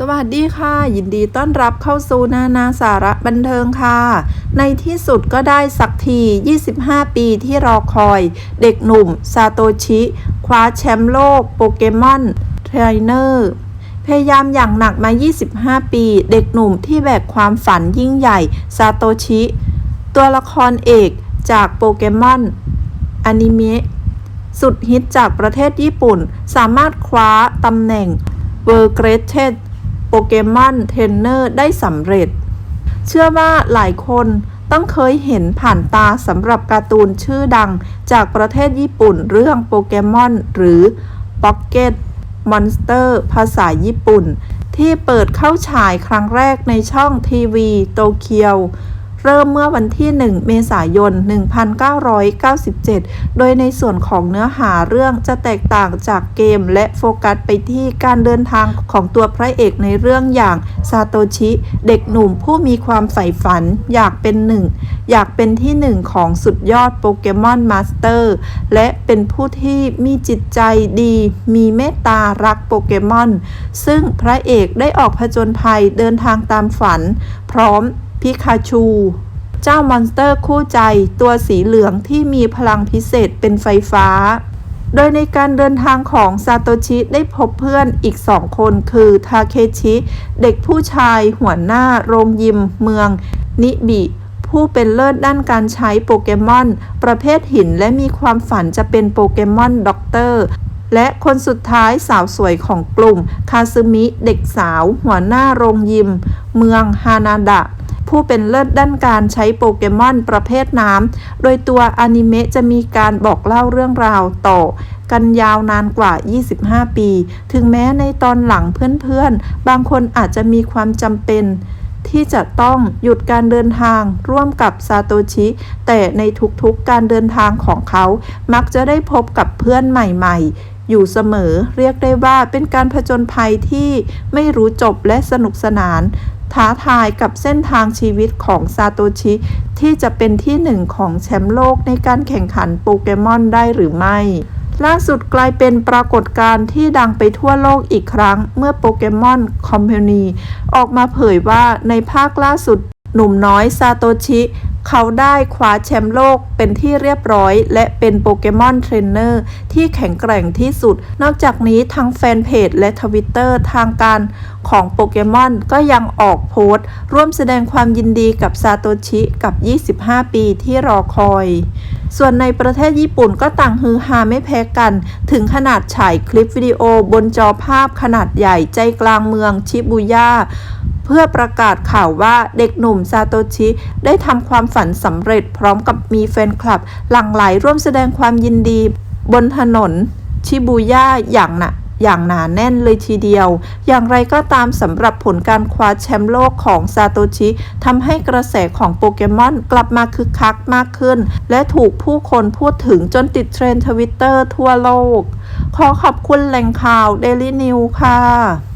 สวัสดีค่ะ ยินดีต้อนรับเข้าสู่นานาสาระบันเทิงค่ะ ในที่สุดก็ได้สักที 25 ปีที่รอคอย เด็กหนุ่ม ซาโตชิ คว้าแชมป์โลกโปเกมอนเทรนเนอร์พยายามอย่างหนักมา 25 ปี เด็กหนุ่มที่แบกความฝันยิ่งใหญ่ ซาโตชิ ตัวละครเอกจากโปเกมอนอนิเมะสุดฮิตจากประเทศญี่ปุ่น สามารถคว้าตำแหน่ง World Greatest โปเกมอนเทรนเนอร์ได้สำเร็จ เชื่อว่าหลายคนต้องเคยเห็นผ่านตาสำหรับการ์ตูนชื่อดังจากประเทศญี่ปุ่นเรื่องโปเกมอนหรือ Pocket Monster ภาษาญี่ปุ่น ที่เปิดเข้าฉายครั้งแรกในช่องทีวีโตเกียว เริ่มเมื่อวันที่ 1 เมษายน 1997 โดยในส่วนของเนื้อหาเรื่องจะแตกต่างจากเกมและโฟกัสไปที่การเดินทางของตัวพระเอกในเรื่องอย่างซาโตชิ เด็กหนุ่มผู้มีความใฝ่ฝันอยากเป็นหนึ่ง อยากเป็นที่หนึ่งของสุดยอดโปเกมอนมาสเตอร์ และเป็นผู้ที่มีจิตใจดี มีเมตตารักโปเกมอน ซึ่งพระเอกได้ออกผจญภัยเดินทางตามฝัน พร้อม พิคาชู เจ้ามอนสเตอร์คู่ใจตัวสีเหลืองที่มีพลังพิเศษเป็นไฟฟ้า โดยในการเดินทางของซาโตชิได้พบเพื่อนอีกสองคนคือทาเคชิ เด็กผู้ชายหัวหน้าโรงยิมเมือง นิบิผู้เป็นเลิศด้านการใช้โปเกมอน ประเภทหินและมีความฝันจะเป็นโปเกมอนด็อกเตอร์ และคนสุดท้ายสาวสวยของกลุ่ม คาซึมิ เด็กสาว หัวหน้าโรงยิม เมืองฮานาดะ ผู้เป็นเลิศด้านการใช้โปเกมอนประเภทน้ำ โดยตัวอนิเมะจะมีการบอกเล่าเรื่องราวต่อกันยาวนานกว่า 25 ปี ถึงแม้ในตอนหลังเพื่อนๆ บางคนอาจจะมีความจำเป็น ที่จะต้องหยุดการเดินทางร่วมกับซาโตชิ แต่ในทุกๆการเดินทางของเขา มักจะได้พบกับเพื่อนใหม่ๆอยู่เสมอเรียกได้ว่าเป็นการผจญภัยที่ไม่รู้จบและสนุกสนาน ท้าทายกับเส้นทางชีวิตของซาโตชิ ที่จะเป็นที่หนึ่งของแชมป์โลกในการแข่งขันโปเกมอนได้หรือไม่ ล่าสุดกลายเป็นปรากฏการณ์ที่ดังไปทั่วโลกอีกครั้ง เมื่อโปเกมอนคอมเพนีออกมาเผยว่าในภาคล่าสุดหนุ่มน้อยซาโตชิ เขาได้คว้าแชมป์โลกเป็นที่เรียบร้อย และเป็นโปเกมอนเทรนเนอร์ที่แข็งแกร่งที่สุด นอกจากนี้ทั้งแฟนเพจและทวิตเตอร์ทางการของโปเกมอนก็ยังออกโพสต์ ร่วมแสดงความยินดีกับซาโตชิกับ 25 ปีที่รอคอย ส่วนในประเทศญี่ปุ่นก็ต่างฮือฮาไม่แพ้กัน ถึงขนาดฉายคลิปวิดีโอบนจอภาพขนาดใหญ่ใจกลางเมืองชิบุย่า เพื่อประกาศข่าวว่าเด็กหนุ่มซาโตชิได้ทำความฝันสำเร็จพร้อมกับมีแฟนคลับ หลั่งไหลร่วมแสดงความยินดี บนถนน ชิบูย่าอย่างหนะอย่างหนาแน่นเลยทีเดียว อย่างไรก็ตามสำหรับผลการคว้าแชมป์โลกของซาโตชิทำให้กระแสของโปเกมอนกลับมาคึกคักมากขึ้น และถูกผู้คนพูดถึงจนติดเทรนด์ทวิตเตอร์ทั่วโลก ขอขอบคุณแหล่งข่าว Daily New ค่ะ